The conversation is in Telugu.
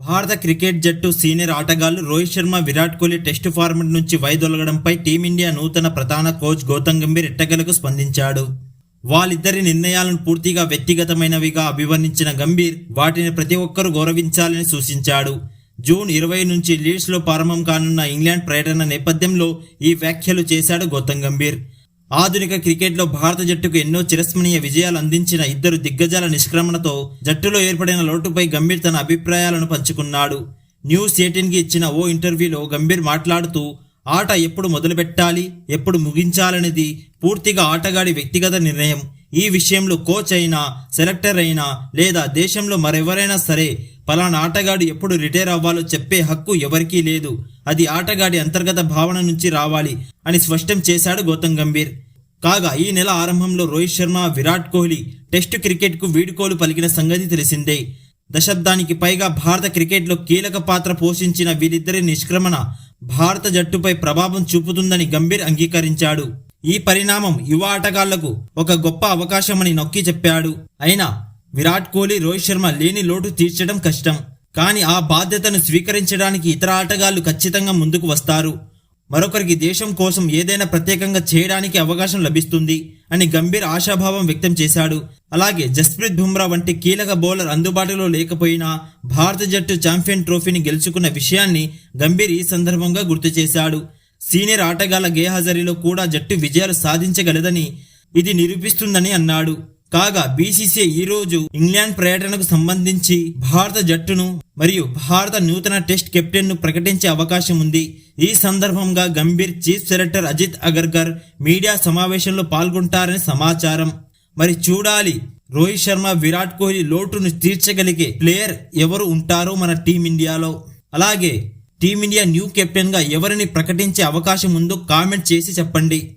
భారత క్రికెట్ జట్టు సీనియర్ ఆటగాళ్ళు రోహిత్ శర్మ విరాట్ కోహ్లీ టెస్టు ఫార్మెట్ నుంచి వైదొలగడంపై టీమిండియా నూతన ప్రధాన కోచ్ గౌతమ్ గంభీర్ ఎట్టగలకు స్పందించాడు. వాళ్ళిద్దరి నిర్ణయాలను పూర్తిగా వ్యక్తిగతమైనవిగా అభివర్ణించిన గంభీర్ వాటిని ప్రతి ఒక్కరూ గౌరవించాలని సూచించాడు. జూన్ ఇరవై నుంచి లీడ్స్లో ప్రారంభం కానున్న ఇంగ్లాండ్ పర్యటన నేపథ్యంలో ఈ వ్యాఖ్యలు చేశాడు గౌతమ్ గంభీర్. ఆధునిక క్రికెట్లో భారత జట్టుకు ఎన్నో చిరస్మణీయ విజయాలు అందించిన ఇద్దరు దిగ్గజాల నిష్క్రమణతో జట్టులో ఏర్పడిన లోటుపై గంభీర్ తన అభిప్రాయాలను పంచుకున్నాడు. న్యూస్ ఎయిటీన్కి ఇచ్చిన ఓ ఇంటర్వ్యూలో గంభీర్ మాట్లాడుతూ ఆట ఎప్పుడు మొదలుపెట్టాలి ఎప్పుడు ముగించాలనేది పూర్తిగా ఆటగాడి వ్యక్తిగత నిర్ణయం. ఈ విషయంలో కోచ్ అయినా సెలెక్టర్ అయినా లేదా దేశంలో మరెవరైనా సరే పలానా ఆటగాడు ఎప్పుడు రిటైర్ అవ్వాలో చెప్పే హక్కు ఎవరికీ లేదు. అది ఆటగాడి అంతర్గత భావన నుంచి రావాలి అని స్పష్టం చేశాడు గౌతమ్ గంభీర్. కాగా ఈ నెల ఆరంభంలో రోహిత్ శర్మ విరాట్ కోహ్లీ టెస్టు క్రికెట్కు వీడుకోలు పలికిన సంగతి తెలిసిందే. దశాబ్దానికి పైగా భారత క్రికెట్లో కీలక పాత్ర పోషించిన వీరిద్దరి నిష్క్రమణ భారత జట్టుపై ప్రభావం చూపుతుందని గంభీర్ అంగీకరించాడు. ఈ పరిణామం యువ ఆటగాళ్ళకు ఒక గొప్ప అవకాశమని నొక్కి చెప్పాడు. అయినా విరాట్ కోహ్లీ రోహిత్ శర్మ లేని లోటు తీర్చడం కష్టం. కానీ ఆ బాధ్యతను స్వీకరించడానికి ఇతర ఆటగాళ్ళు ఖచ్చితంగా ముందుకు వస్తారు. మరొకరికి దేశం కోసం ఏదైనా ప్రత్యేకంగా చేయడానికి అవకాశం లభిస్తుంది అని గంభీర్ ఆశాభావం వ్యక్తం చేశాడు. అలాగే జస్ప్రీత్ బుమ్రా వంటి కీలక బౌలర్ అందుబాటులో లేకపోయినా భారత జట్టు ఛాంపియన్ ట్రోఫీని గెలుచుకున్న విషయాన్ని గంభీర్ ఈ సందర్భంగా గుర్తు చేశాడు. సీనియర్ ఆటగాళ్ళ గేహాజరీలో కూడా జట్టు విజయాలు సాధించగలదని ఇది నిరూపిస్తుందని అన్నాడు. కాగా బీసీసీఐ ఈ రోజు ఇంగ్లాండ్ పర్యటనకు సంబంధించి భారత జట్టును మరియు భారత నూతన టెస్ట్ కెప్టెన్ను ప్రకటించే అవకాశం ఉంది. ఈ సందర్భంగా Gambhir chief selector Ajit Agarkar media సమావేశంలో పాల్గొంటారని సమాచారం. మరి చూడాలి రోహిత్ శర్మ విరాట్ కోహ్లీ లోటును తీర్చగలిగే ప్లేయర్ ఎవరు ఉంటారో మన టీమిండియాలో అలాగే టీమిండియా న్యూ కెప్టెన్గా ఎవరిని ప్రకటించే అవకాశం ఉందో కామెంట్ చేసి చెప్పండి.